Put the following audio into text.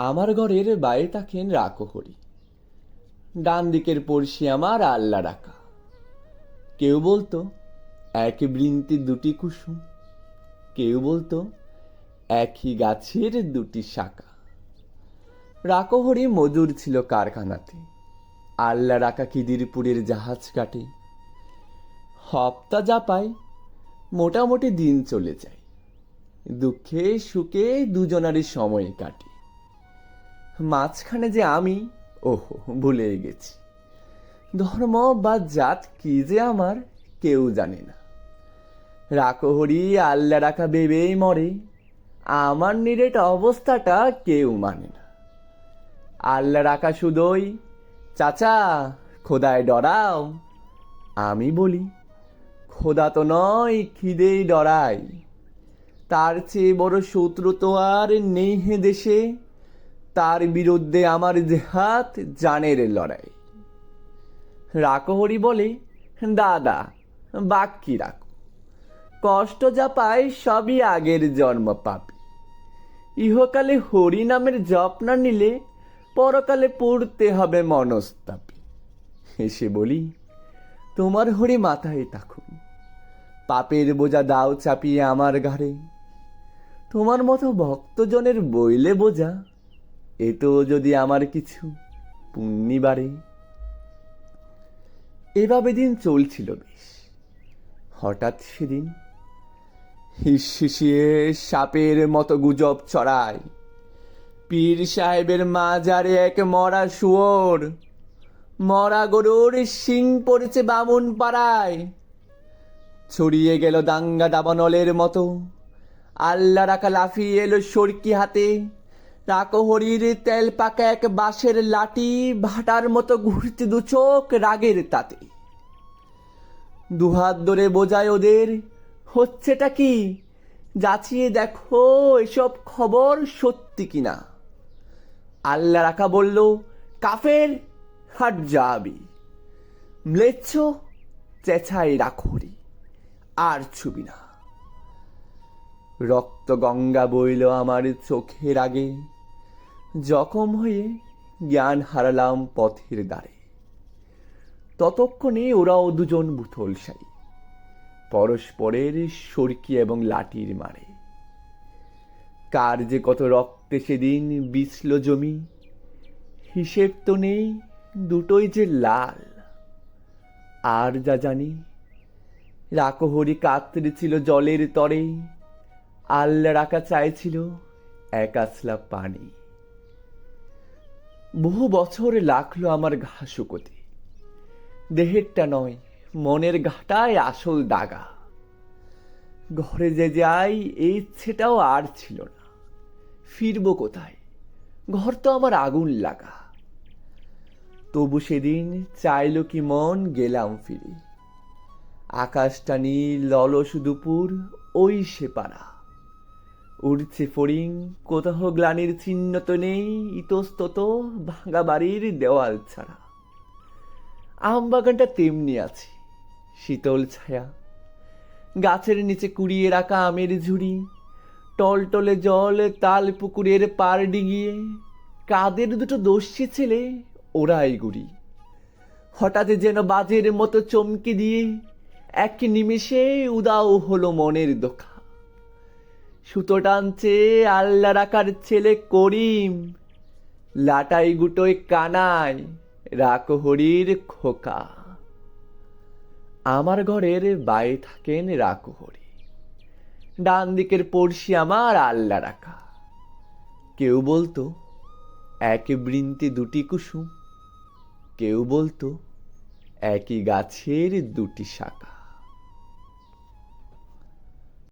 আমার ঘরের বাইরে থাকেন রাকহরি ডান দিকের পড়শি আমার আল্লাহ রাখা কেউ বলতো, এক বৃন্তি দুটি কুসুম। কেউ বলতো, একই গাছের দুটি শাখা। রাকহরি মজুর ছিল কারখানাতে। আল্লা রাখা খিদিরপুরের জাহাজ কাটে। হপ্তা যা পায় মোটামুটি দিন চলে যায়। দুঃখে সুখে দুজনারই সময় কাটে। মাঝখানে যে আমি, ওহো ভুলে গেছি। ধর্ম বা জাত কি যে আমার, কেউ জানে না। রাকহরি আল্লা রাখা ভেবেই মরে। আমার নিরেট অবস্থাটা কেউ মানে না। আল্লা রাখা শুধুই চাচা, খোদায় ডরাও। আমি বলি, খোদা তো নয়, খিদেই ডরাই। তার চেয়ে বড় শত্রু তো আর নেই হে দেশে। তার বিরুদ্ধে আমার জেহাদ জানের লড়াই। রাকহরি বলে, দাদা বাক্যি রাখো। কষ্ট যা পাই সবই আগের জন্ম পাপি। ইহকালে হরি নামের জপ না নিলে পরকালে পড়তে হবে মনস্তাপি। এসে বলি, তোমার হরি মাথায় থাকুন। পাপের বোঝা দাও চাপিয়ে আমার ঘাড়ে। তোমার মতো ভক্তজনের বইলে বোঝা এ তো যদি আমার কিছু পুণ্যি বাড়ে? এভাবে দিন চলছিল বেশ। হঠাৎ সেদিন হিসিয়ে সাপের মতো গুজব ছড়ায়। পীর সাহেবের মাজারে এক মরা শুয়োর, মরা গরুর শিং পড়েছে বামুন পাড়ায়। ছড়িয়ে গেল দাঙ্গা দাবানলের মতো। আল্লাহ রাখা লাফিয়ে এলো সরকি হাতে রাকহরির তেল পাকা এক বাঁশের লাঠি ভাটার মতো ঘুরতে দু চোখ রাগের তাতে। দুহাত ধরে বোঝায় ওদের, হচ্ছেটা কি? যাচিয়ে দেখো এসব খবর সত্যি কিনা আল্লাহ রাখা বলল, কাফের, হাট যাবি। ম্লেচ্ছ, চেঁচাই রাখরি আর ছুবি না। রক্ত গঙ্গা বইল আমার চোখের আগে। জখম হয়ে জ্ঞান হারালাম পথের দ্বারে। ততক্ষণে ওরাও দুজন বুথলসাই পরস্পরের সরকি এবং লাঠির মারে। কার যে কত রক্তে সেদিন বিছল জমি, হিসেব তো নেই দুটোই যে লাল। আর যা জানি রাকহরি কাতরে ছিল জলের তরে আল্লা রাখা চাইছিল এক আসলা পানি। বহু বছর লাগল আমার ঘা শুকোতে। দেহেরটা নয়, মনের ঘাটায় আসল দাগা। ঘরে যে যাই এই ইচ্ছেটাও আর ছিল না। ফিরবো কোথায়? ঘর তো আমার আগুন লাগা। তবু সেদিন চাইল কি মন গেলাম ফিরে। আকাশটা নীল ললস দুপুর ওই সে পাড়া। উড়ছে ফড়িং কোথাও গ্লানির চিহ্ন তো নেই, ইতস্তত ভাঙা বাড়ির দেওয়াল ছাড়া। আম বাগানটা তেমনি আছে, শীতল ছায়া। গাছের নিচে কুড়িয়ে রাখা আমের ঝুড়ি, টলটলে জল তাল পুকুরের পার ডিঙিয়ে কাদের দুটো দস্যি ছেলে, ওরাই গুড়ি। হঠাৎ যেন বাজের মতো চমকে দিয়ে, এক নিমেষে উদাও হলো মনের দোকা। সুতো টানছে আল্লা রাখার ছেলে করিম। লাটাই গুটোয় কানায় রাকহরির খোকা। আমার ঘরের বাইরে থাকেন রাকহরি ডান দিকের পড়শি আমার আল্লা রাখা কেউ বলতো, এক বৃন্তে দুটি কুসুম। কেউ বলতো, একই গাছের দুটি শাখা।